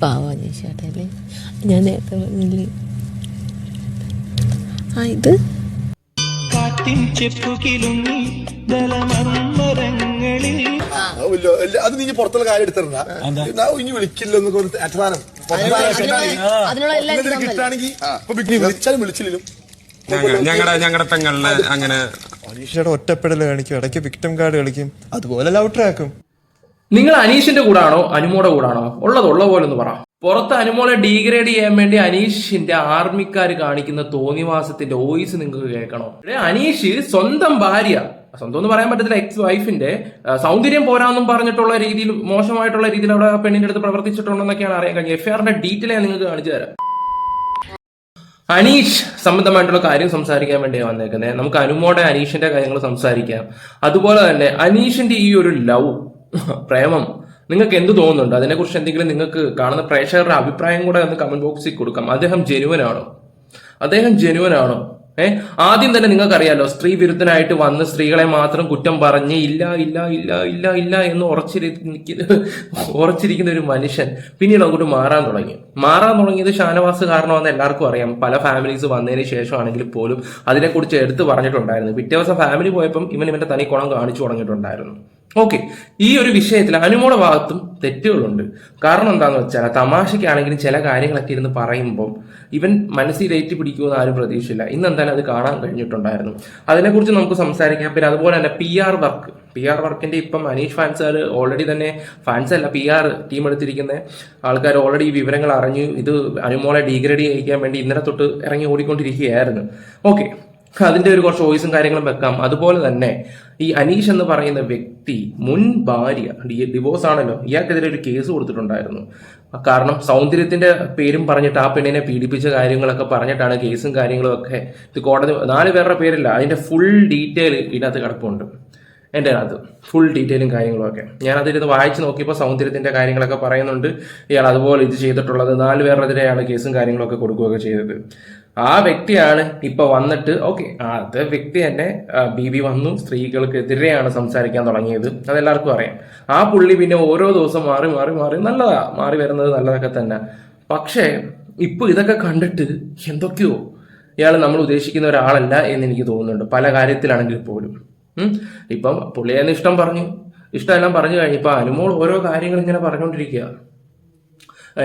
പാവാ ചേട്ടാല്ലേ ഞാൻ നേരത്തെ പറഞ്ഞില്ലേ ആ ഇത് ചെപ്പുകിലുങ്ങി അത് നീ പുറത്തുള്ള കാര്യം എടുത്തിരുന്ന ഇനി വിളിക്കില്ല അച്ഛനാനം കിട്ടാണെങ്കിൽ വിളിച്ചാലും വിളിച്ചില്ലും ഞങ്ങളുടെ ഞങ്ങളുടെ പെങ്ങളിനെ അങ്ങനെ ഒറ്റപ്പെടൽ കാണിക്കും ഇടയ്ക്ക് വിക്ടം കാർഡ് കളിക്കും അതുപോലെ ലൗട്ടറാക്കും നിങ്ങൾ അനീഷിന്റെ കൂടാണോ? അനുമോടെ കൂടാണോ? ഉള്ളത് ഉള്ള പോലെ ഒന്ന് പറ. പുറത്ത് അനുമോളെ ഡീഗ്രേഡ് ചെയ്യാൻ വേണ്ടി അനീഷിന്റെ ആർമിക്കാർ കാണിക്കുന്ന തോന്നിവാസത്തിന്റെ വോയിസ് നിങ്ങൾക്ക് കേൾക്കണോ? അനീഷ് സ്വന്തം ഭാര്യ. സ്വന്തം എന്ന് പറയാൻ പറ്റത്തില്ല എക്സ് വൈഫിന്റെ സൗന്ദര്യം പോരാന്നും പറഞ്ഞിട്ടുള്ള രീതിയിൽ മോശമായിട്ടുള്ള രീതിയിൽ അവിടെ പെണ്ണിന്റെ അടുത്ത് പ്രവർത്തിച്ചിട്ടുണ്ടെന്നൊക്കെയാണ് അറിയാൻ കഴിഞ്ഞത്. എഫ് ആറിന്റെ ഡീറ്റെയിൽ ഞാൻ നിങ്ങൾക്ക് കാണിച്ചു തരാം. അനീഷ് സംബന്ധമായിട്ടുള്ള കാര്യം സംസാരിക്കാൻ വേണ്ടിയാണ് വന്നേക്കുന്നത് നമുക്ക് അനുമോടെ അനീഷിന്റെ കാര്യങ്ങൾ സംസാരിക്കാം. അതുപോലെ തന്നെ അനീഷിന്റെ ഈ ഒരു ലവ് പ്രേമം. നിങ്ങൾക്ക് എന്ത് തോന്നുന്നുണ്ട്? അതിനെക്കുറിച്ച് എന്തെങ്കിലും നിങ്ങൾക്ക് കാണുന്ന പ്രേക്ഷകരുടെ അഭിപ്രായം കൂടെ ഒന്ന് കമന്റ് ബോക്സിൽ കൊടുക്കാം. അദ്ദേഹം ജെനുവൻ ആണോ അദ്ദേഹം ജെനുവൻ ആണോ ഏ? ആദ്യം തന്നെ നിങ്ങൾക്കറിയാലോ സ്ത്രീ വിരുദ്ധനായിട്ട് വന്ന് സ്ത്രീകളെ മാത്രം കുറ്റം പറഞ്ഞ് ഇല്ല ഇല്ല ഇല്ല ഇല്ല ഇല്ല എന്ന് ഉറച്ചിരിക്കുന്ന ഉറച്ചിരിക്കുന്ന ഒരു മനുഷ്യൻ പിന്നീട് അങ്ങോട്ട് മാറാൻ തുടങ്ങി. മാറാൻ തുടങ്ങിയത് ഷാനവാസ് കാരണമെന്ന് എല്ലാവർക്കും അറിയാം. പല ഫാമിലീസ് വന്നതിന് ശേഷമാണെങ്കിൽ പോലും അതിനെക്കുറിച്ച് എടുത്തു പറഞ്ഞിട്ടുണ്ടായിരുന്നു. പിറ്റേ ദിവസം ഫാമിലി പോയപ്പം ഇവൻ ഇവന്റെ തനി കുണം കാണിച്ചു തുടങ്ങിയിട്ടുണ്ടായിരുന്നു. ഓക്കെ. ഈ ഒരു വിഷയത്തിൽ അനുമോടെ ഭാഗത്തും തെറ്റുകളുണ്ട്. കാരണം എന്താന്ന് വെച്ചാൽ തമാശയ്ക്കാണെങ്കിലും ചില കാര്യങ്ങളൊക്കെ ഇരുന്ന് പറയുമ്പം ഇവൻ മനസ്സിൽ ഏറ്റി പിടിക്കുമെന്ന് ആരും പ്രതീക്ഷയില്ല. ഇന്ന് എന്തായാലും അത് കാണാൻ കഴിഞ്ഞിട്ടുണ്ടായിരുന്നു. അതിനെക്കുറിച്ച് നമുക്ക് സംസാരിക്കാം. പിന്നെ അതുപോലെ തന്നെ P R work P R വർക്കിന്റെ ഇപ്പം അനീഷ് ഫാൻസുകാർ ഓൾറെഡി തന്നെ ഫാൻസ് അല്ല പി ആർ ടീം എടുത്തിരിക്കുന്ന ആൾക്കാർ ഓൾറെഡി ഈ വിവരങ്ങൾ അറിഞ്ഞു ഇത് അനുമോളെ ഡീഗ്രേഡ് ചെയ്യിക്കാൻ വേണ്ടി ഇന്നലെ തൊട്ട് ഇറങ്ങി ഓടിക്കൊണ്ടിരിക്കുകയായിരുന്നു. ഓക്കെ അതിന്റെ ഒരു കുറച്ച് വോയിസും കാര്യങ്ങളും വെക്കാം. അതുപോലെ തന്നെ ഈ അനീഷ് എന്ന് പറയുന്ന വ്യക്തി മുൻ ഭാര്യ ഡിവോഴ്സ് ആണല്ലോ ഇയാൾക്കെതിരെ ഒരു കേസ് കൊടുത്തിട്ടുണ്ടായിരുന്നു. കാരണം സൗന്ദര്യത്തിന്റെ പേരും പറഞ്ഞിട്ട് ആ പെണ്ണിനെ പീഡിപ്പിച്ച കാര്യങ്ങളൊക്കെ പറഞ്ഞിട്ടാണ് കേസും കാര്യങ്ങളും ഒക്കെ ഇത് കോടതി നാല് പേരുടെ പേരില്ല അതിന്റെ ഫുൾ ഡീറ്റെയിൽ ഇതിനകത്ത് കിടപ്പുണ്ട്. എന്റെ അത് ഫുൾ ഡീറ്റെയിലും കാര്യങ്ങളും ഒക്കെ. ഞാൻ അതിരുന്ന് വായിച്ച് നോക്കിയപ്പോൾ സൗന്ദര്യത്തിന്റെ കാര്യങ്ങളൊക്കെ പറയുന്നുണ്ട്. ഇയാൾ അതുപോലെ ഇത് ചെയ്തിട്ടുള്ളത് നാല് പേരുടെതിരെയാണ് കേസും കാര്യങ്ങളൊക്കെ കൊടുക്കുകയൊക്കെ ചെയ്തത്. ആ വ്യക്തിയാണ് ഇപ്പൊ വന്നിട്ട് ഓക്കെ അത് വ്യക്തി തന്നെ ബി ബി വന്നു സ്ത്രീകൾക്കെതിരെയാണ് സംസാരിക്കാൻ തുടങ്ങിയത് അതെല്ലാവർക്കും അറിയാം. ആ പുള്ളി പിന്നെ ഓരോ ദിവസം മാറി മാറി മാറി നല്ലതാ മാറി വരുന്നത് നല്ലതൊക്കെ തന്നെ. പക്ഷേ ഇപ്പൊ ഇതൊക്കെ കണ്ടിട്ട് എന്തൊക്കെയോ ഇയാൾ നമ്മൾ ഉദ്ദേശിക്കുന്ന ഒരാളല്ല എന്ന് എനിക്ക് തോന്നുന്നുണ്ട് പല കാര്യത്തിലാണെങ്കിൽ പോലും. ഇപ്പം പുള്ളിയെന്ന് ഇഷ്ടം പറഞ്ഞു ഇഷ്ടമെല്ലാം പറഞ്ഞു കഴിഞ്ഞപ്പോൾ അനുമോൾ ഓരോ കാര്യങ്ങൾ ഇങ്ങനെ പറഞ്ഞുകൊണ്ടിരിക്കുക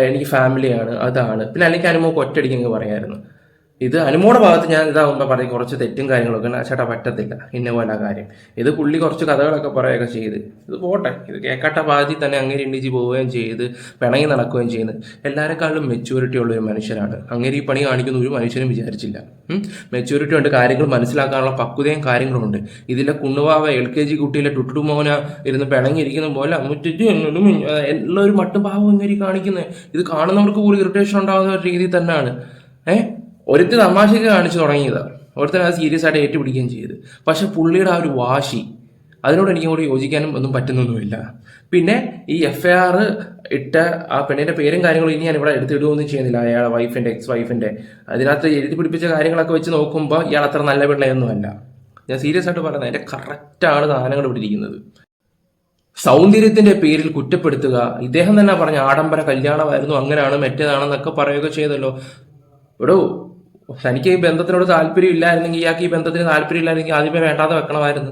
എനിക്ക് ഫാമിലിയാണ് അതാണ്. പിന്നെ അല്ലെങ്കിൽ അനുമോ ഒറ്റയടിക്ക് പറയായിരുന്നു. ഇത് അനുമോടെ ഭാഗത്ത് ഞാൻ ഇതാകുമ്പോൾ പറയും കുറച്ച് തെറ്റും കാര്യങ്ങളൊക്കെ ചേട്ടാ പറ്റത്തില്ല. ഇന്ന പോലെ കാര്യം. ഇത് പുള്ളി കുറച്ച് കഥകളൊക്കെ പറയുകയൊക്കെ ചെയ്ത്. ഇത് പോട്ടെ. ഇത് കേക്കാട്ട ഭാഗത്തിൽ തന്നെ അങ്ങനെ ഇണ്ടിച്ച് പോവുകയും ചെയ്ത് പിണങ്ങി നടക്കുകയും ചെയ്യുന്നത് എല്ലാവരെക്കാളും മെച്യൂരിറ്റി ഉള്ള ഒരു മനുഷ്യനാണ്. അങ്ങനെ ഈ പണി കാണിക്കുന്ന ഒരു മനുഷ്യനും വിചാരിച്ചില്ല. മെച്യൂരിറ്റി ഉണ്ട്. കാര്യങ്ങൾ മനസ്സിലാക്കാനുള്ള പക്വതയും കാര്യങ്ങളുമുണ്ട് ഇതിലെ കുണ്ണുവാവ എൽ കെ ജി കുട്ടിയിലെ ടുട്ടു മോന ഇരുന്ന് പിണങ്ങിയിരിക്കുന്ന പോലെ മുറ്റു എല്ലാ ഒരു മട്ടും പാവം ഇങ്ങനെ കാണിക്കുന്നത് ഇത് കാണുന്നവർക്ക് പോലും ഇറിറ്റേഷൻ ഉണ്ടാകുന്ന ഒരു രീതി തന്നെയാണ്. ഏഹ് ഒരുത്തൻ തമാശയ്ക്ക് കാണിച്ചു തുടങ്ങിയതാണ് ഒരുത്തൻ അത് സീരിയസ് ആയിട്ട് ഏറ്റുപിടിക്കുകയും ചെയ്ത്. പക്ഷെ പുള്ളിയുടെ ആ ഒരു വാശി അതിനോട് എനിക്ക് കൂടി യോജിക്കാനും ഒന്നും പറ്റുന്നൊന്നുമില്ല. പിന്നെ ഈ എഫ് ഐ ആർ ഇട്ട ആ പെണ്ണിന്റെ പേരും കാര്യങ്ങളും ഇനി ഞാൻ ഇവിടെ എടുത്തിടുകയൊന്നും ചെയ്യുന്നില്ല. അയാളെ വൈഫിന്റെ എക്സ് വൈഫിന്റെ അതിനകത്ത് എഴുതി പിടിപ്പിച്ച കാര്യങ്ങളൊക്കെ വെച്ച് നോക്കുമ്പോൾ ഇയാൾ അത്ര നല്ല പിള്ളയൊന്നുമല്ല ഞാൻ സീരിയസ് ആയിട്ട് പറയുന്നത് അതിന്റെ കറക്റ്റാണ് സാധനങ്ങൾ ഇവിടെ ഇരിക്കുന്നത്. സൗന്ദര്യത്തിന്റെ പേരിൽ കുറ്റപ്പെടുത്തുക. ഇദ്ദേഹം തന്നെ പറഞ്ഞ ആഡംബര കല്യാണമായിരുന്നു അങ്ങനെയാണ് മറ്റേതാണെന്നൊക്കെ പറയുകയൊക്കെ ചെയ്തല്ലോ. എടോ തനിക്ക് ഈ ബന്ധത്തിനോട് താല്പര്യം ഇല്ലായിരുന്നെങ്കിൽ ഇയാൾക്ക് ഈ ബന്ധത്തിന് താല്പര്യം ഇല്ലായിരുന്നെങ്കിൽ ആദ്യമേ വേണ്ടാതെ വെക്കണമായിരുന്നു.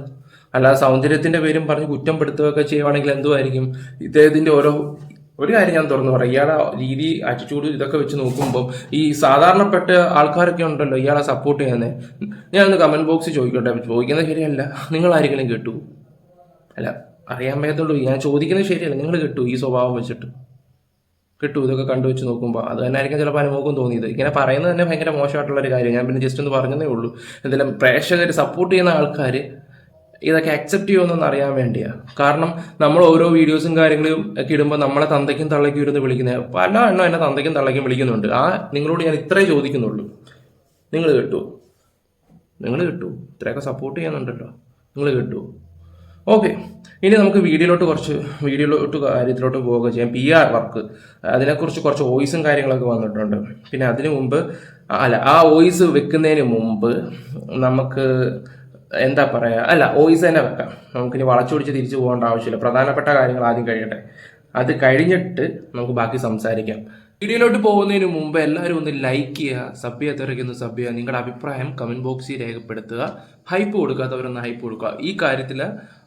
അല്ലാതെ സൗന്ദര്യത്തിന്റെ പേരും പറഞ്ഞ് കുറ്റം പെടുത്തുകയൊക്കെ ചെയ്യുവാണെങ്കിൽ എന്തുമായിരിക്കും ഇദ്ദേഹത്തിന്റെ ഓരോ ഒരു കാര്യം ഞാൻ തുറന്നു പറയാം. ഇയാളെ രീതി ആറ്റിറ്റ്യൂഡ് ഇതൊക്കെ വെച്ച് നോക്കുമ്പോൾ ഈ സാധാരണപ്പെട്ട ആൾക്കാരൊക്കെ ഉണ്ടല്ലോ ഇയാളെ സപ്പോർട്ട് ചെയ്യുന്നത് ഞാൻ ഒന്ന് കമന്റ് ബോക്സിൽ ചോദിക്കട്ടെ. ചോദിക്കുന്നത് ശരിയല്ല. നിങ്ങൾ ആരെങ്കിലും കേട്ടു? അല്ല അറിയാൻ മേത്തുള്ളൂ ഞാൻ ചോദിക്കുന്നത് ശരിയല്ല. നിങ്ങൾ കേട്ടു ഈ സ്വഭാവം വെച്ചിട്ട്. കിട്ടു. ഇതൊക്കെ കണ്ടു വെച്ച് നോക്കുമ്പോൾ അത് തന്നെ ആയിരിക്കും ചിലപ്പോൾ അനുഭവം തോന്നിയത്. ഇങ്ങനെ പറയുന്നത് തന്നെ ഭയങ്കര മോശമായിട്ടുള്ള ഒരു കാര്യം. ഞാൻ പിന്നെ ജസ്റ്റ് ഒന്ന് പറഞ്ഞതേ ഉള്ളൂ. എന്തെങ്കിലും പ്രേക്ഷകർ സപ്പോർട്ട് ചെയ്യുന്ന ആൾക്കാർ ഇതൊക്കെ അക്സെപ്റ്റ് ചെയ്യുമെന്നൊന്ന് അറിയാൻ വേണ്ടിയാണ് കാരണം നമ്മൾ ഓരോ വീഡിയോസും കാര്യങ്ങളും ഒക്കെ ഇടുമ്പോൾ നമ്മളെ തന്തയ്ക്കും തള്ളയ്ക്കും ഇരുന്ന് വിളിക്കുന്നത് പല എണ്ണം എന്നെ തന്തയ്ക്കും തള്ളയ്ക്കും വിളിക്കുന്നുണ്ട്. ആ നിങ്ങളോട് ഞാൻ ഇത്രേ ചോദിക്കുന്നുള്ളൂ. നിങ്ങൾ കിട്ടുമോ നിങ്ങൾ കിട്ടുമോ ഇത്രയൊക്കെ സപ്പോർട്ട് ചെയ്യുന്നുണ്ടല്ലോ. നിങ്ങൾ കിട്ടുമോ ഓക്കെ ഇനി നമുക്ക് വീഡിയോയിലോട്ട് കുറച്ച് വീഡിയോയിലോട്ട് കാര്യത്തിലോട്ട് പോവുക ചെയ്യാം. പി ആർ വർക്ക് അതിനെക്കുറിച്ച് കുറച്ച് വോയിസും കാര്യങ്ങളൊക്കെ വന്നിട്ടുണ്ട്. പിന്നെ അതിനു മുമ്പ് അല്ല ആ വോയിസ് വെക്കുന്നതിന് മുമ്പ് നമുക്ക് എന്താ പറയുക അല്ല വോയിസ് തന്നെ വെക്കാം. നമുക്കിനി വളച്ചൊടിച്ച് തിരിച്ചു പോകേണ്ട ആവശ്യമില്ല. പ്രധാനപ്പെട്ട കാര്യങ്ങൾ ആദ്യം കഴിയട്ടെ. അത് കഴിഞ്ഞിട്ട് നമുക്ക് ബാക്കി സംസാരിക്കാം. വീഡിയോയിലോട്ട് പോകുന്നതിന് മുമ്പ് എല്ലാവരും ഒന്ന് ലൈക്ക് ചെയ്യുക സബ് ചെയ്യാത്തവരൊക്കെ സബ് ചെയ്യുക. നിങ്ങളുടെ അഭിപ്രായം കമന്റ് ബോക്സിൽ രേഖപ്പെടുത്തുക. ഹൈപ്പ് കൊടുക്കാത്തവരൊന്ന് ഹൈപ്പ് കൊടുക്കുക. ഈ കാര്യത്തിൽ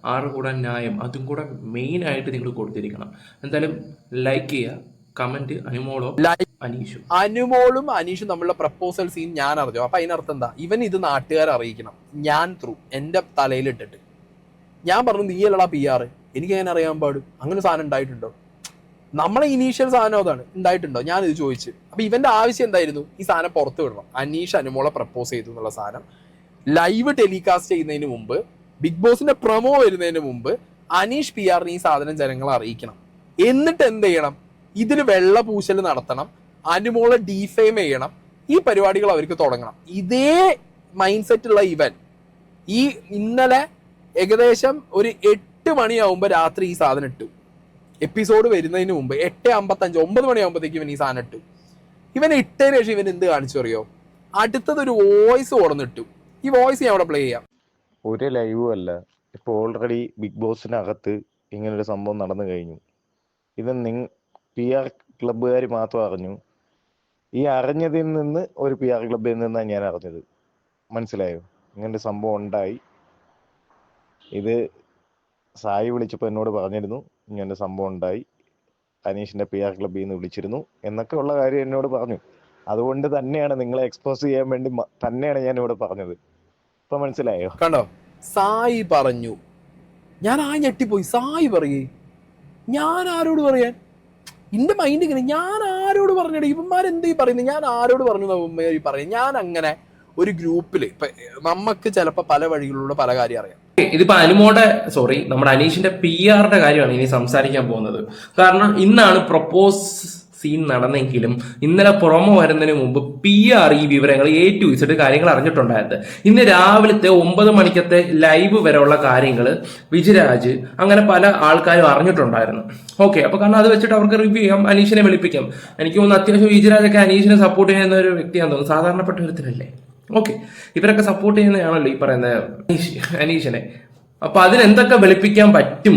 ആറ് കൂടെ ന്യായം അതും കൂടെ മെയിൻ ആയിട്ട് നിങ്ങൾ കൊടുത്തിരിക്കണം. എന്തായാലും ലൈക്ക് ചെയ്യുക കമന്റ് അനുമോളോ അനീഷും. അനുമോളും അനീഷും തമ്മിലുള്ള പ്രപ്പോസൽ സീൻ ഞാൻ അറിഞ്ഞു. അപ്പൊ അതിനർത്ഥം എന്താ? ഇവൻ ഇത് നാട്ടുകാരെ അറിയിക്കണം. ഞാൻ ത്രൂ എന്റെ തലയിൽ ഇട്ടിട്ട്. ഞാൻ പറഞ്ഞു നീ അല്ലടാ പി ആറ് എനിക്ക് അങ്ങനെ അറിയാൻ പാടും? അങ്ങനെ സാധനം ഉണ്ടായിട്ടുണ്ടോ? നമ്മളെ ഇനീഷ്യൽ സാധനം അതാണ്. ഉണ്ടായിട്ടുണ്ടോ? ഞാൻ ഇത് ചോദിച്ചു. അപ്പൊ ഇവന്റെ ആവശ്യം എന്തായിരുന്നു? ഈ സാധനം പുറത്തു വിടണം. അനീഷ് അനുമോളെ പ്രപ്പോസ് ചെയ്തു എന്നുള്ള സാധനം. ലൈവ് ടെലികാസ്റ്റ് ചെയ്യുന്നതിന് മുമ്പ് ബിഗ് ബോസിന്റെ പ്രമോ വരുന്നതിന് മുമ്പ് അനീഷ് പി ആറിന് ഈ സാധനം ജനങ്ങളെ അറിയിക്കണം. എന്നിട്ട് എന്ത് ചെയ്യണം? ഇതിൽ വെള്ള പൂശൽ നടത്തണം അനുമോളെ ഡീഫെയിം ചെയ്യണം. ഈ പരിപാടികൾ അവർക്ക് തുടങ്ങണം. ഇതേ മൈൻഡ് സെറ്റ് ഉള്ള ഇവൻ ഈ ഇന്നലെ ഏകദേശം ഒരു എട്ട് മണിയാവുമ്പോൾ രാത്രി ഈ സാധനം ഇട്ടു. എപ്പിസോഡ് വരുന്നതിന് മുമ്പ് എട്ട് അമ്പത്തഞ്ച് ഒമ്പത് മണിയാകുമ്പോഴത്തേക്ക് ഇവൻ ഈ സാധനം ഇട്ടു. ഇവൻ ഇട്ടതിന് ശേഷം ഇവൻ എന്ത് കാണിച്ചു അറിയോ? അടുത്തത് ഒരു വോയിസ് ഓർന്നിട്ടു ഈ വോയിസ് ഞാൻ അവിടെ പ്ലേ ചെയ്യാം. ഒരു ലൈവും അല്ല. ഇപ്പോൾ ഓൾറെഡി ബിഗ് ബോസിനകത്ത് ഇങ്ങനൊരു സംഭവം നടന്നു കഴിഞ്ഞു. ഇത് നിങ് പി ആർ ക്ലബ്ബുകാർ മാത്രം അറിഞ്ഞു. ഈ അറിഞ്ഞതിൽ നിന്ന് ഒരു പി ആർ ക്ലബ്ബിൽ നിന്നാണ് ഞാൻ അറിഞ്ഞത്. മനസ്സിലായോ? ഇങ്ങനൊരു സംഭവം ഉണ്ടായി. ഇത് സായി വിളിച്ചപ്പോൾ എന്നോട് പറഞ്ഞിരുന്നു ഇങ്ങനൊരു സംഭവം ഉണ്ടായി. അനീഷിന്റെ പി ആർ ക്ലബ്ബിൽ നിന്ന് വിളിച്ചിരുന്നു എന്നൊക്കെ ഉള്ള കാര്യം എന്നോട് പറഞ്ഞു. അതുകൊണ്ട് തന്നെയാണ് നിങ്ങളെ എക്സ്പോസ് ചെയ്യാൻ വേണ്ടി തന്നെയാണ് ഞാൻ ഇവിടെ പറഞ്ഞത്. ഇപ്പൊ മനസ്സിലായോ? കണ്ടോ? സായി പറഞ്ഞു. ഞാൻ ആ ഞെട്ടിപ്പോയി. സായി പറയേ. ഞാൻ ആരോട് പറയാൻ? എന്റെ മൈൻഡ് ഇങ്ങനെ ഞാൻ ആരോട് പറഞ്ഞിട്ട് ഇവന്മാരെന്തീ പറയുന്നത് ഞാൻ ആരോട് പറഞ്ഞു പറയും ഞാൻ അങ്ങനെ ഒരു ഗ്രൂപ്പിൽ ഇപ്പൊ നമുക്ക് ചിലപ്പോ പല വഴികളിലൂടെ പല കാര്യം അറിയാം. ഇതിപ്പോ അനുമോടെ സോറി നമ്മുടെ അനീഷിന്റെ പി ആറിന്റെ കാര്യമാണ് ഇനി സംസാരിക്കാൻ പോകുന്നത്. കാരണം ഇന്നാണ് പ്രൊപ്പോസ് സീൻ നടന്നെങ്കിലും ഇന്നലെ പ്രൊമോ വരുന്നതിന് മുമ്പ് പി ആർ ഈ വിവരങ്ങൾ എ ടു ഇസഡ് കാര്യങ്ങൾ അറിഞ്ഞിട്ടുണ്ടായത്. ഇന്ന് രാവിലത്തെ ഒമ്പത് മണിക്കത്തെ ലൈവ് വരെയുള്ള കാര്യങ്ങൾ വിജിരാജ് അങ്ങനെ പല ആൾക്കാരും അറിഞ്ഞിട്ടുണ്ടായിരുന്നു. ഓക്കെ അപ്പൊ കാരണം അത് വെച്ചിട്ട് അവർക്ക് റിവ്യൂ ചെയ്യാം അനീഷിനെ വിളിപ്പിക്കാം. എനിക്ക് തോന്നുന്നു അത്യാവശ്യം വിജിരാജൊക്കെ അനീഷിനെ സപ്പോർട്ട് ചെയ്യുന്ന ഒരു വ്യക്തിയാണെന്ന് തോന്നുന്നു. സാധാരണപ്പെട്ട ഒരുത്തരല്ലേ? ഓക്കെ ഇവരൊക്കെ സപ്പോർട്ട് ചെയ്യുന്നതാണല്ലോ ഈ പറയുന്ന അനീഷ് അനീഷിനെ. അപ്പൊ അതിനെന്തൊക്കെ വെളുപ്പിക്കാൻ പറ്റും?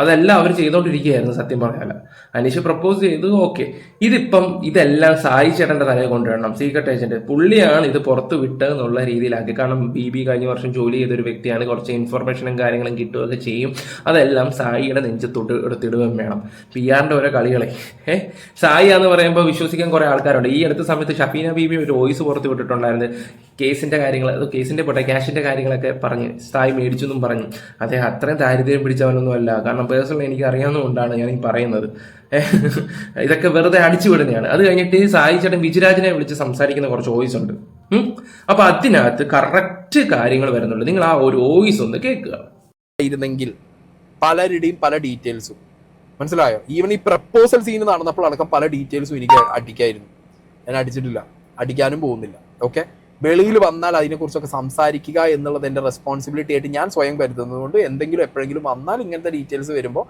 അതെല്ലാം അവർ ചെയ്തോണ്ടിരിക്കുകയായിരുന്നു സത്യം പറയാല അനീഷ് പ്രപ്പോസ് ചെയ്തു ഓക്കെ ഇതിപ്പം ഇതെല്ലാം സായി ചേട്ടന്റെ തലയിൽ കൊണ്ടുവരണം. സീക്രട്ട് ഏജന്റ് പുള്ളിയാണ് ഇത് പുറത്ത് വിട്ടതെന്നുള്ള രീതിയിലാക്കി. കാരണം ബി ബി കഴിഞ്ഞ വർഷം ജോലി ചെയ്തൊരു വ്യക്തിയാണ്. കുറച്ച് ഇൻഫർമേഷനും കാര്യങ്ങളും കിട്ടുകയൊക്കെ ചെയ്യും. അതെല്ലാം സായിയുടെ നെഞ്ചത്തോട്ട് എടുത്തിടുകയും വേണം. പി ആറിന്റെ ഓരോ കളികളെ. ഏ? സായി എന്ന് പറയുമ്പോൾ വിശ്വസിക്കാൻ കുറെ ആൾക്കാരുണ്ട്. ഈ അടുത്ത സമയത്ത് ഷഫീന ബീബി ഒരു വോയിസ് പുറത്ത് വിട്ടിട്ടുണ്ടായിരുന്നു. കേസിന്റെ കാര്യങ്ങൾ കേസിന്റെ പോട്ടെ ക്യാഷിന്റെ കാര്യങ്ങളൊക്കെ പറഞ്ഞ് സായി മേടിച്ചു എന്നും പറഞ്ഞു. അദ്ദേഹം അത്രയും ദാരിദ്ര്യം പിടിച്ചവനൊന്നും അല്ല കാരണം പേഴ്സണലി എനിക്ക് അറിയാവുന്നതുകൊണ്ടാണ് ഞാൻ ഈ പറയുന്നത് ഇതൊക്കെ വെറുതെ അടിച്ചു വിടുന്നതാണ് അത് കഴിഞ്ഞിട്ട് ഈ സായി ചേട്ടൻ വിജയരാജിനെ വിളിച്ച് സംസാരിക്കുന്ന കുറച്ച് വോയിസ് ഉണ്ട്. അപ്പൊ അതിനകത്ത് കറക്റ്റ് കാര്യങ്ങൾ വരുന്നുണ്ട്. നിങ്ങൾ ആ ഒരു വോയിസ് ഒന്ന് കേൾക്കുക. ഇരുന്നെങ്കിൽ പലരുടെയും പല ഡീറ്റെയിൽസും മനസ്സിലായോ? ഈവൻ ഈ പ്രപ്പോസൽ സീൻ നടന്നപ്പോൾ അടക്കം പല ഡീറ്റെയിൽസും എനിക്ക് അടിക്കായിരുന്നു. ഞാൻ അടിച്ചിട്ടില്ല. അടിക്കാനും പോകുന്നില്ല. ഓക്കെ വെളിയിൽ വന്നാൽ അതിനെക്കുറിച്ചൊക്കെ സംസാരിക്കുക എന്നുള്ളത് എന്റെ റെസ്പോൺസിബിലിറ്റി ആയിട്ട് ഞാൻ സ്വയം കരുതുന്നതുകൊണ്ട് എന്തെങ്കിലും എപ്പോഴെങ്കിലും വന്നാൽ ഇങ്ങനത്തെ ഡീറ്റെയിൽസ് വരുമ്പോൾ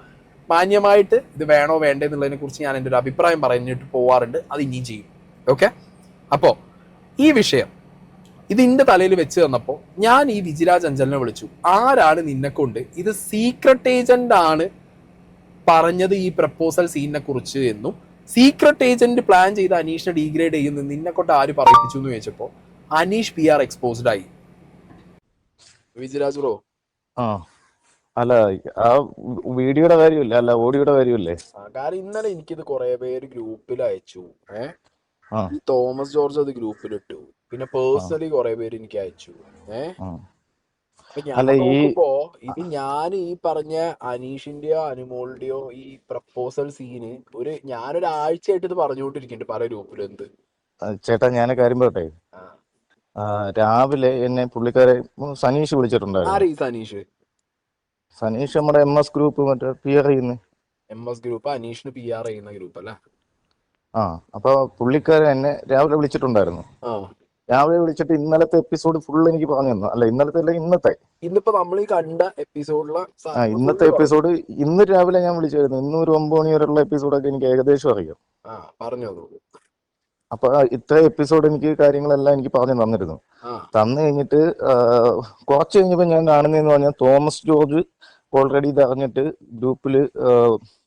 മാന്യമായിട്ട് ഇത് വേണോ വേണ്ടേ എന്നുള്ളതിനെക്കുറിച്ച് ഞാൻ എന്റെ ഒരു അഭിപ്രായം പറഞ്ഞിട്ട് പോവാറുണ്ട്. അത് ഇനിയും ചെയ്യും. ഓക്കെ അപ്പോൾ ഈ വിഷയം ഇത് എന്റെ തലയിൽ വെച്ച് തന്നപ്പോൾ ഞാൻ ഈ വിജിരാജ് അഞ്ചലിനെ വിളിച്ചു. ആരാണ് നിന്നെ കൊണ്ട് ഇത് സീക്രട്ട് ഏജന്റ് ആണ് പറഞ്ഞത് ഈ പ്രപ്പോസൽ സീനിനെ കുറിച്ച് എന്നും സീക്രട്ട് ഏജന്റ് പ്ലാൻ ചെയ്ത് അനീഷിനെ ഡീഗ്രേഡ് ചെയ്യുന്നു നിന്നെ കൊണ്ട് ആര് പറയിപ്പിച്ചു എന്ന് ചോദിച്ചപ്പോൾ അനീഷ് പി ആർ എക്സ്പോസ്ഡ് ആയി. വിജിരാജ് ബ്രോ. ആ. അല്ല ആ വീഡിയോയുടെ കാര്യമില്ല? അല്ല ഓഡിയോയുടെ കാര്യമില്ലേ? കാരണം ഇന്നലെ എനിക്കിത് കുറെ പേര് ഗ്രൂപ്പിൽ അയച്ചു. ഏ? ആ. തോമസ് ജോർജ് അത് ഗ്രൂപ്പിൽ ഇട്ടു പിന്നെ പേഴ്സണലി കുറെ പേര് എനിക്ക് അയച്ചു. ഏ? അല്ല, ഈ- ഇത് ഞാൻ ഈ പറഞ്ഞ അനീഷിന്റെയോ അനുമോളുടെയോ ഈ പ്രപ്പോസൽ സീന് ഒരു ഞാനൊരാഴ്ചയായിട്ട് ഇത് പറഞ്ഞുകൊണ്ടിരിക്കുന്നുണ്ട് പല ഗ്രൂപ്പിലും എന്ത്. ചേട്ടാ ഞാൻ കാര്യം പറയട്ടെ. ആ, രാവിലെ എന്നെ പുള്ളിക്കാരെ സനീഷ് വിളിച്ചിട്ടുണ്ടായിരുന്നു. സനീഷ്? സനീഷ് നമ്മുടെ എം എസ് ഗ്രൂപ്പ് മറ്റേ പി ആർ ചെയ്യുന്ന. എം എസ് ഗ്രൂപ്പ് അനീഷിന് പി ആർ ചെയ്യുന്ന ഗ്രൂപ്പ് അല്ലേ? ആ അപ്പൊ പുള്ളിക്കാരൻ എന്നെ രാവിലെ വിളിച്ചിട്ടുണ്ടായിരുന്നു. രാവിലെ വിളിച്ചിട്ട് ഇന്നലത്തെ എപ്പിസോഡ് ഫുൾ എനിക്ക് പറഞ്ഞു തന്നു. അല്ല ഇന്നലത്തെ അല്ല ഇന്നത്തെ. ഇന്നിപ്പോ നമ്മൾ ഈ കണ്ട എപ്പിസോഡിലെ ഇന്നത്തെ എപ്പിസോഡ് ഇന്ന് രാവിലെ ഞാൻ വിളിച്ചായിരുന്നു. ഇന്ന് ഒരു ഒമ്പത് മണി വരെയുള്ള എപ്പിസോഡൊക്കെ എനിക്ക് ഏകദേശം അറിയാം. പറഞ്ഞു അപ്പൊ ഇത്ര എപ്പിസോഡ് എനിക്ക് കാര്യങ്ങളെല്ലാം എനിക്ക് പറഞ്ഞു തന്നിരുന്നു. തന്നു കഴിഞ്ഞിട്ട് കുറച്ച് കഴിഞ്ഞപ്പോ ഞാൻ കാണുന്നതെന്ന് പറഞ്ഞാൽ തോമസ് ജോർജ് ഓൾറെഡി ഇത് അറിഞ്ഞിട്ട് ഗ്രൂപ്പിൽ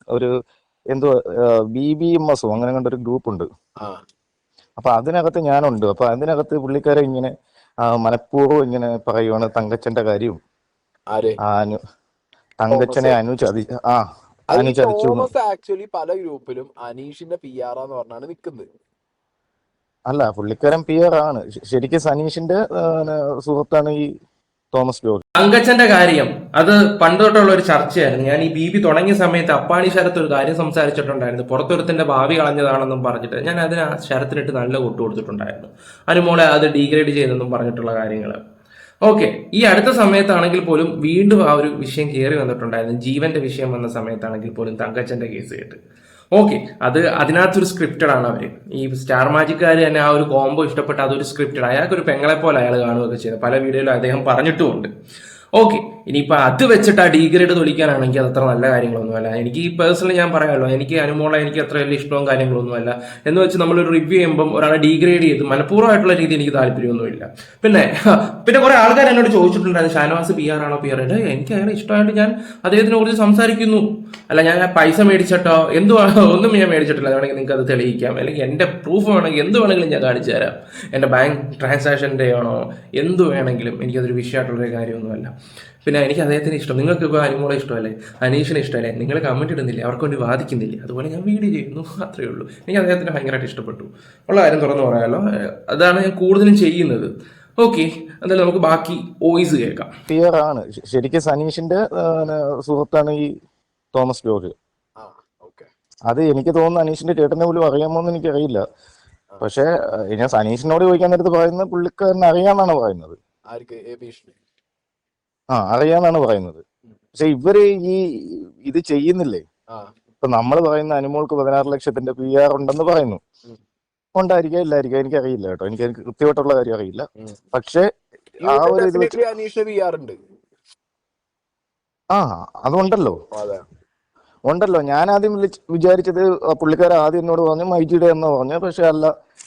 ഒരു എന്തോ ബി ബി എം എസോ അങ്ങനെ കണ്ടൊരു ഗ്രൂപ്പ് ഉണ്ട് അപ്പൊ അതിനകത്ത് ഞാനുണ്ട്. അപ്പൊ അതിനകത്ത് പുള്ളിക്കാരെ ഇങ്ങനെ മനഃപൂർവം ഇങ്ങനെ പറയുവാണ് തങ്കച്ചന്റെ കാര്യവും. അനു തങ്കച്ചനെ അനു ചതി ആ അനു ചതിച്ചു ആക്ച്വലി പല ഗ്രൂപ്പിലും അനീഷിന്റെ പി ആർ എന്ന് പറഞ്ഞാണ് നിൽക്കുന്നത് അല്ല പുള്ളിക്കാരൻ പി ആർ ആണ്. ശരിക്കും സനീഷിന്റെ സുഹൃത്താണ് ഈ തോമസ് ജോർജ്. തങ്കച്ചന്റെ കാര്യം അത് പണ്ട് തൊട്ടുള്ള ഒരു ചർച്ചയായിരുന്നു. ഞാൻ ഈ ബി ബി തുടങ്ങിയ സമയത്ത് അപ്പാണി ശരത്ത് ഒരു കാര്യം സംസാരിച്ചിട്ടുണ്ടായിരുന്നു. പുറത്തൊരുത്തിന്റെ ഭാവി കളഞ്ഞതാണെന്നും പറഞ്ഞിട്ട് ഞാൻ അതിന് ശരത്തിനിട്ട് നല്ല കൊട്ടു കൊടുത്തിട്ടുണ്ടായിരുന്നു. അനുമോളെ അത് ഡീഗ്രേഡ് ചെയ്തെന്നും പറഞ്ഞിട്ടുള്ള കാര്യങ്ങൾ ഓക്കെ ഈ അടുത്ത സമയത്താണെങ്കിൽ പോലും വീണ്ടും ആ ഒരു വിഷയം കയറി വന്നിട്ടുണ്ടായിരുന്നു. ജീവന്റെ വിഷയം വന്ന സമയത്താണെങ്കിൽ പോലും തങ്കച്ചന്റെ കേസ് കേട്ട്. ഓക്കെ അത് അതിനകത്തൊരു സ്ക്രിപ്റ്റഡ് ആണ് അവർ. ഈ സ്റ്റാർ മാജിക്കാർ തന്നെ ആ ഒരു കോംബോ ഇഷ്ടപ്പെട്ട അതൊരു സ്ക്രിപ്റ്റഡ് അയാൾക്ക് ഒരു പെങ്ങളെ പോലെ അയാൾ കാണുകയൊക്കെ ചെയ്യുന്നത് പല വീഡിയോയിലും അദ്ദേഹം പറഞ്ഞിട്ടുമുണ്ട്. ഓക്കെ ഇനിയിപ്പോൾ അത് വെച്ചിട്ട് ആ ഡിഗ്രേഡ് തൊളിക്കാനാണെങ്കിൽ അത് അത്ര നല്ല കാര്യങ്ങളൊന്നുമല്ല. എനിക്ക് ഈ പേഴ്സണലി ഞാൻ പറയാമല്ലോ എനിക്ക് അനുമോളെ എനിക്ക് അത്ര വലിയ ഇഷ്ടവും കാര്യങ്ങളൊന്നുമല്ല. എന്ന് വെച്ച് ഒരു റിവ്യൂ ചെയ്യുമ്പോൾ ഒരാളെ ഡിഗ്രേഡ് ചെയ്ത് മനഃപൂർവമായിട്ടുള്ള രീതി എനിക്ക് താല്പര്യമൊന്നുമില്ല. പിന്നെ പിന്നെ കുറെ ആൾക്കാർ എന്നോട് ചോദിച്ചിട്ടുണ്ടായിരുന്നു ഷാനവാസ് പി ആർ ആണോ പി ആർ ആയിട്ട് എനിക്ക് അയാളെ ഇഷ്ടമായിട്ട് ഞാൻ അദ്ദേഹത്തിനെ കുറിച്ച് സംസാരിക്കുന്നു. അല്ല ഞാൻ പൈസ മേടിച്ചിട്ടോ എന്ത് ഒന്നും ഞാൻ മേടിച്ചിട്ടില്ല. വേണമെങ്കിൽ നിങ്ങൾക്ക് അത് തെളിയിക്കാം. അല്ലെങ്കിൽ എന്റെ പ്രൂഫ് വേണമെങ്കിൽ എന്ത് വേണമെങ്കിലും ഞാൻ കാണിച്ചു തരാം. എന്റെ ബാങ്ക് ട്രാൻസാക്ഷന്റെ ആണോ എന്ത് വേണമെങ്കിലും എനിക്കതൊരു വിഷയമായിട്ടുള്ളൊരു കാര്യമൊന്നുമല്ല. പിന്നെ എനിക്ക് അദ്ദേഹത്തിന് ഇഷ്ടം. നിങ്ങൾക്ക് ഇപ്പോൾ അനുമോളെ ഇഷ്ടമല്ലേ? അനീഷിനെ ഇഷ്ടമല്ലേ? നിങ്ങൾ കമന്റ് ഇടുന്നില്ലേ? അവർക്ക് വേണ്ടി വാദിക്കുന്നില്ല? അതുപോലെ ഞാൻ വീഡിയോ ചെയ്യുന്നു. മാത്രമേ ഉള്ളൂ. എനിക്ക് അദ്ദേഹത്തിന് ഭയങ്കരമായിട്ട് ഇഷ്ടപ്പെട്ടു. ഉള്ള കാര്യം തുറന്നു പറയാമല്ലോ അതാണ് ഞാൻ കൂടുതലും ചെയ്യുന്നത്. ഓക്കെ എന്തായാലും നമുക്ക് ബാക്കി വോയിസ് കേൾക്കാം. ക്ലിയർ ആണ്. ശരിക്കും സനീഷിന്റെ സുഹൃത്താണ് ഈ തോമസ് ജോർജ്. അത് എനിക്ക് തോന്നുന്നു അനീഷിന്റെ ചേട്ടനെ പോലും അറിയാമോ എന്ന് എനിക്കറിയില്ല പക്ഷെ ഞാൻ സനീഷിനോട് ചോദിക്കാൻ നേരത്ത് പറയുന്നത് പുള്ളിക്കാരനെ അറിയാമെന്നാണ് പറയുന്നത്. ആർക്ക്? എ ഭീഷണി ആ അറിയാന്നാണ് പറയുന്നത്. പക്ഷെ ഇവർ ഈ ഇത് ചെയ്യുന്നില്ലേ? ഇപ്പൊ നമ്മൾ പറയുന്ന അനുമോൾക്ക് പതിനാറ് ലക്ഷത്തിന്റെ പി ആർ ഉണ്ടെന്ന് പറയുന്നു. ഉണ്ടായിരിക്കാ ഉണ്ടായിരിക്കാം എനിക്ക് അറിയില്ല കേട്ടോ. എനിക്ക് കൃത്യമായിട്ടുള്ള കാര്യം അറിയില്ല. പക്ഷേ ആ ഒരു ഇത് ആ അതുണ്ടല്ലോ. അതെ. ഉണ്ടല്ലോ. ഞാൻ ആദ്യം വിളിച്ച് വിചാരിച്ചത് പുള്ളിക്കാരൻ ആദ്യം എന്നോട് പറഞ്ഞു മൈജിയുടെ എന്ന് പറഞ്ഞു. പക്ഷെ അല്ല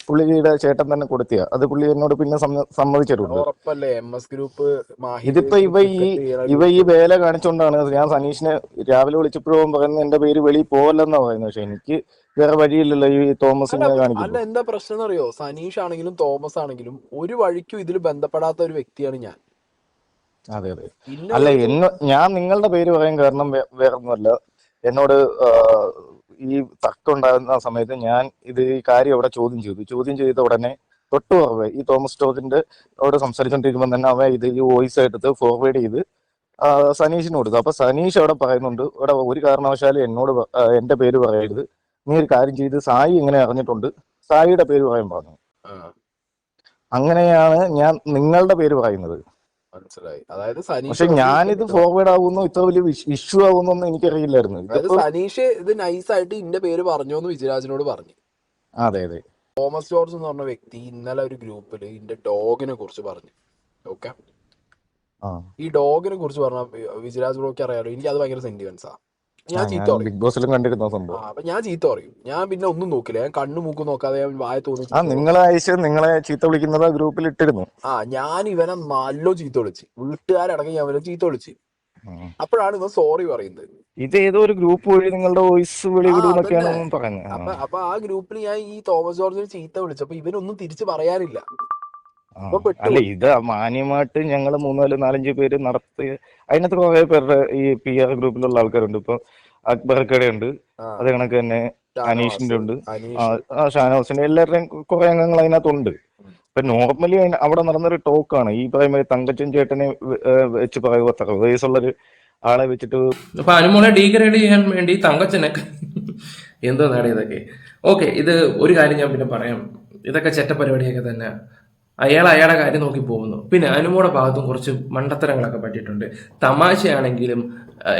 പുള്ളിയുടെ ചേട്ടൻ തന്നെ കൊടുത്തിയ. അത് പുള്ളി എന്നോട് പിന്നെ സമ്മതിച്ചിട്ടുണ്ട്. ഇതിപ്പോ ഇവ ഈ ഇവ ഈ വേല കാണിച്ചോണ്ടാണ്. ഞാൻ സനീഷിനെ രാവിലെ വിളിച്ചപ്പോഴും പറയുന്നത് എന്റെ പേര് വെളി പോവല്ലെന്നാ പറയുന്നത്. പക്ഷെ എനിക്ക് വേറെ വഴിയില്ലല്ലോ ഈ തോമസിനെ കാണിക്കുന്നത് അല്ല എന്താ പ്രശ്നം അറിയോ സനീഷ് ആണെങ്കിലും തോമസ് ആണെങ്കിലും ഒരു വഴിക്കും ഇതിൽ ബന്ധപ്പെടാത്ത ഒരു വ്യക്തിയാണ് ഞാൻ. അതെ അതെ. അല്ല എന്നെ ഞാൻ നിങ്ങളുടെ പേര് പറയാൻ കാരണം വേറെ വേറൊന്നുമല്ല. എന്നോട് ഈ തർക്കം ഉണ്ടാകുന്ന സമയത്ത് ഞാൻ ഇത് ഈ കാര്യം അവിടെ ചോദ്യം ചെയ്തു. ചോദ്യം ചെയ്ത ഉടനെ തൊട്ട് പുറമെ ഈ തോമസ് ജോർജിന്റെ അവിടെ സംസാരിച്ചോണ്ടിരിക്കുമ്പോൾ തന്നെ അവൻ ഇത് ഈ വോയിസ് എടുത്ത് ഫോർവേഡ് ചെയ്ത് സനീഷിന് കൊടുത്തു. അപ്പൊ സനീഷ് അവിടെ പറയുന്നുണ്ട് ഇവിടെ ഒരു കാരണവശാലും എന്നോട് എന്റെ പേര് പറയരുത്. നീ ഒരു കാര്യം ചെയ്ത് സായി ഇങ്ങനെ അറിഞ്ഞിട്ടുണ്ട്. സായിയുടെ പേര് പറയാൻ പറഞ്ഞു. അങ്ങനെയാണ് ഞാൻ നിങ്ങളുടെ പേര് പറയുന്നത്. മനസ്സിലായി. അതായത് സനീഷ് പക്ഷെ ഞാനിത് ഫോർവേഡ് ആകുന്നു ഇത്ര വലിയ ഇഷ്യൂ ആകുന്നു എന്ന് എനിക്കറിയില്ലായിരുന്നു. സനീഷ് ഇത് നൈസായിട്ട് ഇന്റെ പേര് പറഞ്ഞു എന്ന് വിജയരാജിനോട് പറഞ്ഞു. അതെ അതെ. തോമസ് ജോർജ് എന്ന് പറഞ്ഞ വ്യക്തി ഇന്നലെ ഒരു ഗ്രൂപ്പിൽ ഇന്റെ ഡോഗിനെ കുറിച്ച് പറഞ്ഞു. ഓക്കെ ഈ ഡോഗിനെ കുറിച്ച് പറഞ്ഞ വിജയരാജ് ബ്രോക്ക് അറിയാലോ? എനിക്ക് അത് ഭയങ്കര സെന്റിമെന്റ്സാ ഞാൻ ചീത്ത പറയും. ബിഗ് ബോസിലും കണ്ടിരുന്ന സംഭവം. അപ്പൊ ഞാൻ ചീത്ത പറയും. ഞാൻ പിന്നെ ഒന്നും നോക്കില്ല. ഞാൻ കണ്ണു മൂക്ക് നോക്കാതെ ഞാൻ വായ തോന്നി ആ നിങ്ങളെ അയച്ച് നിങ്ങളെ ചീത്ത വിളിക്കുന്നത് ഗ്രൂപ്പിൽ ഇട്ടിരുന്നു. ആ ഞാൻ ഇവനെ നല്ല ചീത്ത വിളിച്ച്. വീട്ടുകാരടങ്ങി ഞാൻ ഇവനെ ചീത്ത വിളിച്ച്. അപ്പോഴാണ് ഇവൻ സോറി പറയുന്നത്. ഇത് ഏതോ ഒരു ഗ്രൂപ്പ് വഴി നിങ്ങളുടെ വോയിസ് വിളിവിടുന്നൊക്കെയാണ് പറഞ്ഞത്. പറയുന്നത് അപ്പൊ അപ്പൊ ആ ഗ്രൂപ്പിൽ ഞാൻ ഈ തോമസ് ജോർജിന് ചീത്ത വിളിച്ചപ്പോ ഇവനൊന്നും തിരിച്ചു പറയാനില്ല. അല്ല ഇത് മാന്യമായിട്ട് ഞങ്ങൾ മൂന്നാൽ നാലഞ്ച് പേര് നടത്തി അതിനകത്ത് കുറെ പേരുടെ ഈ പി ആർ ഗ്രൂപ്പിലുള്ള ആൾക്കാരുണ്ട്. ഇപ്പൊ അക്ബർ ഉണ്ട് അതേ കണക്ക് തന്നെ അനീഷിന്റെ ഉണ്ട്. ഷാനവാസിന്റെ എല്ലാവരുടെയും കുറെ അംഗങ്ങൾ അതിനകത്തുണ്ട് ഇപ്പൊ നോർമലി അവിടെ നടന്നൊരു ടോക്കാണ്. ഈ പറയുമ്പോൾ തങ്കച്ചൻ ചേട്ടനെ വെച്ച് പറയുക അത്ര. വയസ്സുള്ളൊരു ആളെ വെച്ചിട്ട് അപ്പൊ അനുമോളെ ഡീഗ്രേഡ് ചെയ്യാൻ വേണ്ടി തങ്കച്ചനൊക്കെ എന്തോ നേടിയതൊക്കെ. ഓക്കെ ഇത് ഒരു കാര്യം ഞാൻ പിന്നെ പറയാം. ഇതൊക്കെ ചെറ്റ പരിപാടിയൊക്കെ തന്നെ. അയാൾ അയാളുടെ കാര്യം നോക്കി പോകുന്നു. പിന്നെ അനുമോടെ ഭാഗത്തും കുറച്ച് മണ്ടത്തരങ്ങളൊക്കെ പറ്റിയിട്ടുണ്ട്. തമാശയാണെങ്കിലും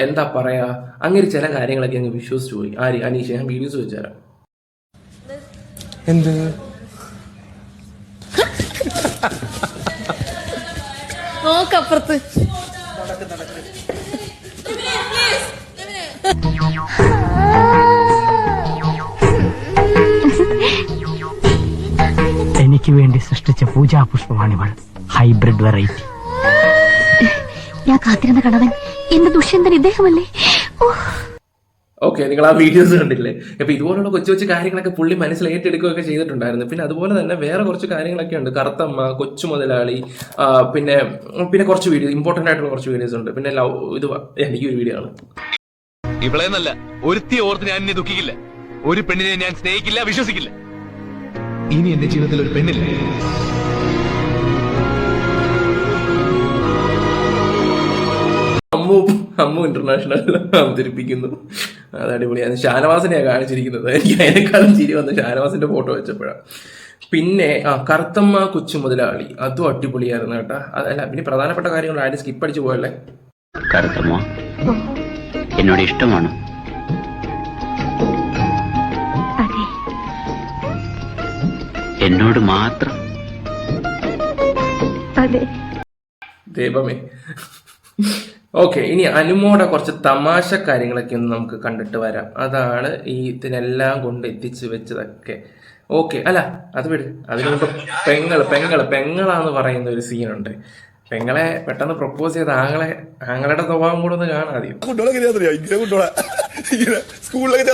എന്താ പറയാ അങ്ങനെ ചില കാര്യങ്ങളൊക്കെ അങ്ങ് വിശ്വസിച്ചു പോയി. ആര്? അനീഷ്. ഞാൻ വീഡിയോസ് ചോദിച്ചു തരാം എന്ത്? നോക്കപ്പുറത്ത്. എനിക്ക് വേണ്ടി സൃഷ്ടിച്ച പൂജാപുഷ്പമാണിവൾ. ഹൈബ്രിഡ് വെറൈറ്റി ഞാൻ കാത്തിരുന്ന കണവൻ എന്റെ ദുഷ്യന്തൻ ഇദ്ദേഹമല്ലേ? ഓക്കെ നിങ്ങൾ ആ വീഡിയോസ് കണ്ടില്ലേ? അപ്പൊ ഇതുപോലുള്ള കൊച്ചു കൊച്ചു കാര്യങ്ങളൊക്കെ പുള്ളി മനസ്സിൽ ഏറ്റെടുക്കുകയൊക്കെ ചെയ്തിട്ടുണ്ടായിരുന്നു. പിന്നെ അതുപോലെ തന്നെ വേറെ കുറച്ച് കാര്യങ്ങളൊക്കെ ഉണ്ട്. കറുത്തമ്മ കൊച്ചു മുതലാളി പിന്നെ പിന്നെ കുറച്ച് വീഡിയോ ഇമ്പോർട്ടന്റ് ആയിട്ടുള്ള കുറച്ച് വീഡിയോസ് ഉണ്ട്. പിന്നെ ലവ് ഇത് എനിക്ക് ഒരു വീഡിയോ ആണ്. ഇവളെന്നല്ല നല്ല ഒരുത്തി ഓർത്ത് ഞാൻ ദുഃഖിക്കില്ല. ഒരു പെണ്ണിനെ ഞാൻ സ്നേഹിക്കില്ല വിശ്വസിക്കില്ല. ഇനി എന്റെ ജീവിതത്തിൽ ഒരു പെണ്ണില്ല. അമ്മു അമ്മു ഇന്റർനാഷണൽ അവതരിപ്പിക്കുന്നു. അത് അടിപൊളിയാണ് ഷാനവാസിനെയാണ് കാണിച്ചിരിക്കുന്നത്. എനിക്ക് അതിനേക്കാളും ചിരി വന്ന് ഷാനവാസിന്റെ ഫോട്ടോ വെച്ചപ്പോഴാണ്. പിന്നെ ആ കറുത്തമ്മ കൊച്ചു മുതലാളി. അതും അടിപൊളിയായിരുന്നു കേട്ടോ. അതല്ല പിന്നെ പ്രധാനപ്പെട്ട കാര്യങ്ങൾ ആരും സ്കിപ്പ് അടിച്ചു പോയല്ലേ? കറുത്തമ്മ എന്നോട് ഇഷ്ടമാണ്. എന്നോട് മാത്രം. ദൈവമേ. ഓക്കെ ഇനി അനുമോടെ കുറച്ച് തമാശ കാര്യങ്ങളൊക്കെ ഒന്ന് നമുക്ക് കണ്ടിട്ട് വരാം. അതാണ് ഈ ഇതിനെല്ലാം കൊണ്ട് എത്തിച്ചു വെച്ചതൊക്കെ. ഓക്കെ അല്ല അത് വിട്. അതിന് മുമ്പ് പെങ്ങൾ പെങ്ങൾ പെങ്ങളാന്ന് പറയുന്ന ഒരു സീനുണ്ട്. പെങ്ങളെ പെട്ടെന്ന് പ്രപ്പോസ് ചെയ്ത് ആങ്ങളെ ആങ്ങളുടെ സ്വഭാവം കൂടെ ഒന്ന് കാണാം ആദ്യം. സ്കൂളിലൊക്കെ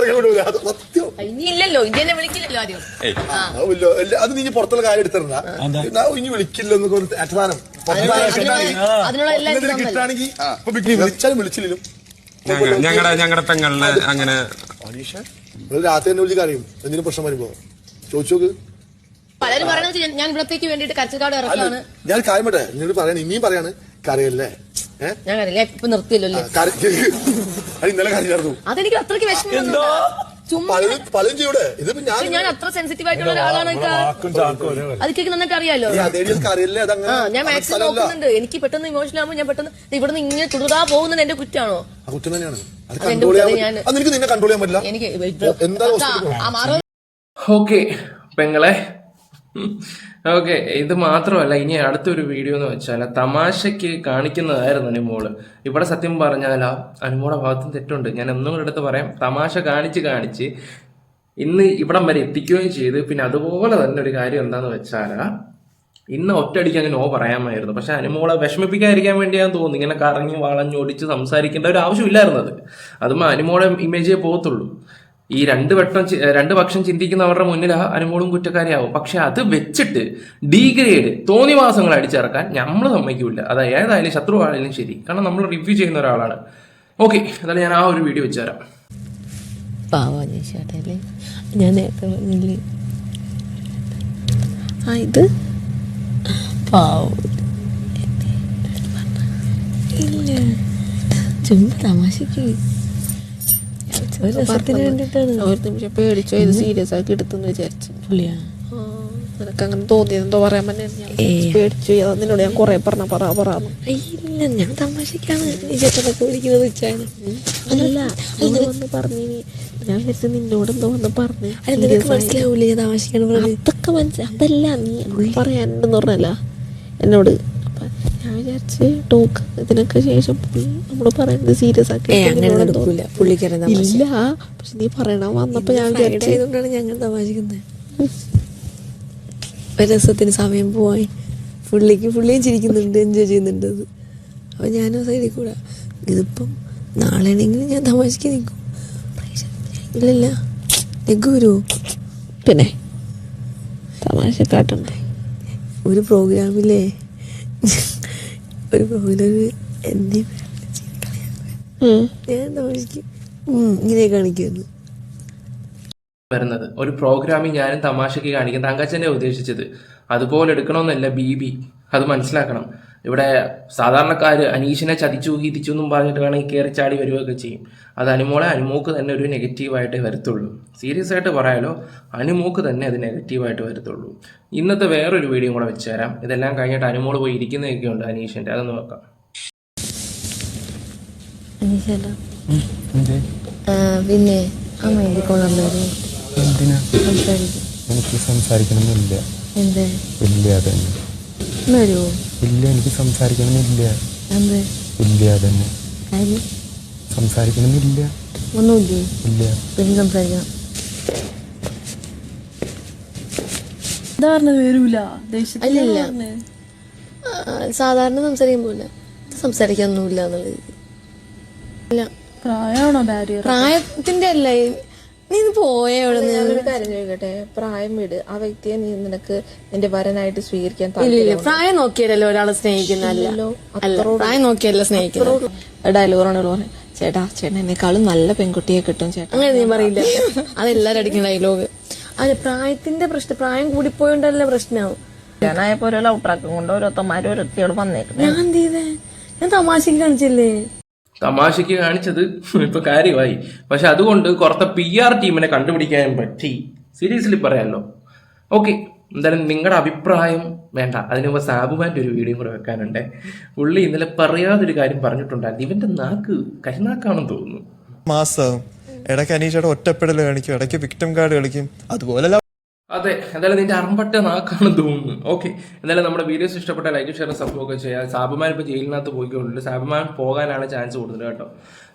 ഇല്ലല്ലോ ഇനി വിളിക്കില്ലല്ലോ ആദ്യം. അത് നീ പുറത്തുള്ള കാര്യം എടുത്തിരുന്നാ ഞാൻ ഇനി വിളിക്കില്ല എന്നൊക്കെ ഒരു അറ്റദാനം അതിനുള്ള എല്ലാ ഇതും തന്നല്ലോ. കിട്ടാണെങ്കിൽ വിളിച്ചാലും വിളിച്ചില്ലും ഞങ്ങളുടെ ഞങ്ങളുടെ പെങ്ങളെ അങ്ങനെ രാത്രി തന്നെ വിളിച്ച് കറിയും എന്തിനും പ്രശ്നം വരുമ്പോ. ചോദിച്ചു നോക്ക്. പലരും പറയണത് ഞാൻ ഇവിടത്തേക്ക് വേണ്ടിട്ട് കരച്ചിൽക്കാട് ഇറക്കാണ്. ഞാൻ കാര്യം പറ്റേ എന്നോട് പറയാണ് ഇനിയും പറയാണ് കറിയല്ലേ ഞാൻ കറിയില്ല ഇപ്പൊ നിർത്തിയല്ലോ ഇന്നലെ കറിയായിരുന്നു അതെനിക്ക് അത്രയ്ക്ക് വിഷമം ഇതിപ്പോ ഞാൻ ഞാൻ അത്ര സെൻസിറ്റീവ് ആയിട്ടുള്ള ഒരാളാണ് നന്നായിട്ട് അറിയാലോ? അതേ കറിയല്ലേ ആ അതങ്ങനെ ഞാൻ മാക്സിമം. നോക്കുന്നുണ്ട്. എനിക്ക് പെട്ടെന്ന് ഇമോഷണൽ ആകുമ്പോൾ ഞാൻ പെട്ടെന്ന് ദേ ഇവിടുന്ന് ഇങ്ങനെ തുടരാ പോകുന്നത് എന്റെ കുറ്റാണോ? ആ കുറ്റം തന്നെയാണ്. അത് കൺട്രോൾ ചെയ്യാൻ കുറ്റം, പറ്റും. അത് നിനക്ക് നിന്നെ കൺട്രോൾ ചെയ്യാൻ പറ്റില്ല. എനിക്ക് ഓക്കെ പെങ്ങളെ. ഓക്കെ ഇത് മാത്രമല്ല ഇനി അടുത്തൊരു വീഡിയോ എന്ന് വെച്ചാൽ തമാശയ്ക്ക് കാണിക്കുന്നതായിരുന്നു അനുമോൾ. ഇവിടെ സത്യം പറഞ്ഞാൽ അനുമോടെ ഭാഗത്തും തെറ്റുണ്ട്. ഞാൻ ഒന്നും കൂടെ എടുത്ത് പറയാം. തമാശ കാണിച്ച് കാണിച്ച് ഇന്ന് ഇവിടം വരെ എത്തിക്കുകയും ചെയ്ത്. പിന്നെ അതുപോലെ തന്നെ ഒരു കാര്യം എന്താന്ന് വെച്ചാൽ ഇന്ന് ഒറ്റയടിക്ക് അങ്ങ് നോ പറയാമായിരുന്നു. പക്ഷെ അനുമോളെ വിഷമിപ്പിക്കാതിരിക്കാൻ വേണ്ടിയാന്ന് തോന്നുന്നു. ഇങ്ങനെ കറങ്ങി വളഞ്ഞോടിച്ച് സംസാരിക്കേണ്ട ഒരു ആവശ്യമില്ലായിരുന്നത് അതും. അനുമോളെ ഇമേജേ പോകത്തുള്ളൂ. ഈ രണ്ട് വട്ടം രണ്ട് പക്ഷം ചിന്തിക്കുന്നവരുടെ മുന്നിൽ അനുമോളും കുറ്റക്കാരിയാവും. പക്ഷെ അത് വെച്ചിട്ട് ഡീഗ്രേഡ് തോന്നിവാസങ്ങൾ അടിച്ചിറക്കാൻ നമ്മൾ സമ്മതിക്കില്ല. അത് ഏതായാലും ശത്രു ആയാലും ശരി. കാരണം നമ്മൾ റിവ്യൂ ചെയ്യുന്ന ഒരാളാണ്. ഓക്കെ അതായത് ഞാൻ ആ ഒരു വീഡിയോ വെച്ചുതരാം. തരാം ഞാൻ നേരത്തെ ആ ഇത് ചുമ്മാ തമാശക്ക് ഒരു നിമിഷം പേടിച്ചോ. ഇത് സീരിയസ് ആക്കി എടുത്തെന്ന് വിചാരിച്ചു. പുള്ളിയാ. നിനക്ക് അങ്ങനെ തോന്നിയത് എന്തോ പറയാൻ പറ്റില്ല ഞാൻ പേടിച്ചു. നിന്നോട് ഞാൻ കൊറേ പറഞ്ഞ പറ പറയാന്ന് ഇല്ല ഞാൻ തമാശക്കാണ്. ഈ ചേട്ടനൊക്കെ വിളിക്കുന്നത് വെച്ചാണ്. അല്ല വന്ന് പറഞ്ഞു ഞാൻ നിന്നോട് എന്തോ വന്ന് പറഞ്ഞു. മനസ്സിലാവൂലേ തമാശക്കാണ് അതൊക്കെ അതല്ല നീ പറയാനുണ്ടെന്ന് പറഞ്ഞല്ല. എന്നോട് വിചാരിച്ച് ടോക്ക് ഇതിനൊക്കെ ശേഷം പുള്ളി നമ്മൾ പറയുന്നത് സീരിയസ് ആക്കി ഇല്ല പക്ഷെ നീ പറയണ. വന്നപ്പോ ഞാൻ ഞങ്ങൾ തമാശിക്കുന്നത് ഒരു രസത്തിന് സമയം പോവാൻ പുള്ളിക്ക് പുള്ളിയും ചിരിക്കുന്നുണ്ട് എൻജോയ് ചെയ്യുന്നുണ്ട് അത്. അപ്പം ഞാനും സൈഡിൽ കൂടെ ഇതിപ്പം നാളെയാണെങ്കിലും ഞാൻ തമാശക്ക് നിൽക്കും. ഇല്ലല്ല. നിൽക്കൂരു വരുമോ പിന്നെ തമാശ കാട്ടുണ്ട് ഒരു പ്രോഗ്രാമിലെ ഒരു പ്രോഗ്രാമിൽ എന്നെ ഞാൻ തമാശക്ക് ഇങ്ങനെ കാണിക്കുന്നു. വരുന്നത്. ഒരു പ്രോഗ്രാമിംഗ് ഞാനും തമാശയ്ക്ക് കാണിക്കും തങ്കച്ചനെ ഉദ്ദേശിച്ചത് അതുപോലെ എടുക്കണമെന്നല്ല ബി ബി അത് മനസ്സിലാക്കണം. ഇവിടെ സാധാരണക്കാർ അനീഷിനെ ചതിച്ചു ഹീതിച്ചു എന്നും പറഞ്ഞിട്ട് വേണമെങ്കിൽ കയറി ചാടി വരികയൊക്കെ ചെയ്യും. അത് അനുമോളെ അനുമോക്ക് തന്നെ ഒരു നെഗറ്റീവായിട്ടേ വരത്തുള്ളൂ. സീരിയസ് ആയിട്ട് പറയാലോ അനുമോക്ക് തന്നെ അത് നെഗറ്റീവായിട്ട് വരത്തുള്ളൂ. ഇന്നത്തെ വേറൊരു വീഡിയോ കൂടെ വെച്ച് തരാം ഇതെല്ലാം കഴിഞ്ഞിട്ട് അനുമോൾ പോയി ഇരിക്കുന്നതൊക്കെ ഉണ്ട് അനീഷിന്റെ. അതൊന്ന് നോക്കാം. പിന്നെ എനിക്ക് സംസാരിക്കണമെന്നില്ല. എന്ത്? ഇല്ല അതന്നെ. വരുമോ ഇല്ല എനിക്ക് സംസാരിക്കണമെന്നില്ല. ഇല്ല അതന്നെ. സംസാരിക്കണമെന്നില്ല. ഒന്നുമില്ലേ? ഇല്ല. പിന്നെ സംസാരിക്കണം അല്ലല്ല സാധാരണ സംസാരിക്കാൻ പോല സംസാരിക്കാനൊന്നുമില്ല എന്നുള്ളത്. ഇല്ല പ്രായമാണോ ബാരിയർ പ്രായത്തിന്റെ അല്ല നീ പോയേ ഞാനൊരു കാര്യം ചോദിക്കട്ടെ? പ്രായം വിട്. ആ വ്യക്തിയെ നീ നിനക്ക് നിന്റെ വരനായിട്ട് സ്വീകരിക്കാൻ ഇല്ലില്ല പ്രായം നോക്കിയല്ലോ ഒരാളെ സ്നേഹിക്കുന്നല്ലോ പ്രായം നോക്കിയല്ലോ സ്നേഹിക്കുന്നു ഡയലോഗാണ് പറഞ്ഞു. ചേട്ടാ ചേട്ടാ എന്നെക്കാളും നല്ല പെൺകുട്ടിയെ കിട്ടും ചേട്ടാ. അങ്ങനെ നീ പറയില്ല. അതെല്ലാരും അടിക്കുന്ന ഡയലോഗ് അതെ പ്രായത്തിന്റെ പ്രശ്നം പ്രായം കൂടിപ്പോയോണ്ടല്ല പ്രശ്നമാവും ഞാനായപ്പോ ഒരു ലൗട്രാക്കും കൊണ്ട് ഓരോത്തന്മാരും ഓരോരുത്തിയോട് വന്നേക്കുന്നത് ഞാൻ എന്ത് ചെയ്തേ? ഞാൻ തമാശക്ക് കാണിച്ചില്ലേ? തമാശയ്ക്ക് കാണിച്ചത് ഇപ്പൊ കാര്യമായി. പക്ഷെ അതുകൊണ്ട് കുറത്തെ പി ആർ ടീമിനെ കണ്ടുപിടിക്കാൻ പറ്റി. സീരിയസ്ലി പറയാമല്ലോ ഓക്കെ എന്തായാലും നിങ്ങളുടെ അഭിപ്രായം വേണ്ട. അതിന് മുമ്പ് സാബുമാന്റെ ഒരു വീഡിയോ കൂടെ വെക്കാനുണ്ട്. പുള്ളി ഇന്നലെ പറയാതൊരു കാര്യം പറഞ്ഞിട്ടുണ്ടായിരുന്നു. ഇവന്റെ നാക്ക് കരിനാക്കാണെന്ന് തോന്നുന്നു. മാസം. ഇടയ്ക്ക് അനീഷയുടെ ഒറ്റപ്പെടൽ കാണിക്കും. ഇടയ്ക്ക് വിക്ടം കാർഡ് കളിക്കും. അതുപോലെ അതെ എന്തായാലും നിന്റെ അറമ്പട്ട നാക്കാണ് തോന്നുന്നു. ഓക്കെ എന്തായാലും നമ്മുടെ വീഡിയോസ് ഇഷ്ടപ്പെട്ട ലൈക്ക് ഷെയർ സപ്പോർട്ട് ഒക്കെ ചെയ്യാം. സാബുമാൻ ഇപ്പോൾ ജയിലിനകത്ത് പോയിക്കൊണ്ടുണ്ട് സാബുമാൻ പോകാനാണ് ചാൻസ് കൂടുതൽ കേട്ടോ.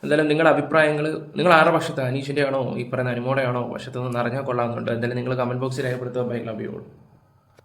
എന്തായാലും നിങ്ങളുടെ അഭിപ്രായങ്ങൾ നിങ്ങൾ ആരുടെ പക്ഷത്ത്? അനീഷിന്റെ ആണോ ഈ പറയുന്ന അനുമോടെ ആണോ പക്ഷത്ത് നിന്ന് അറിഞ്ഞാൽ കൊള്ളാമെന്നുണ്ട്. എന്തായാലും നിങ്ങൾ കമന്റ് ബോക്സിൽ രേഖപ്പെടുത്തുക. Bye love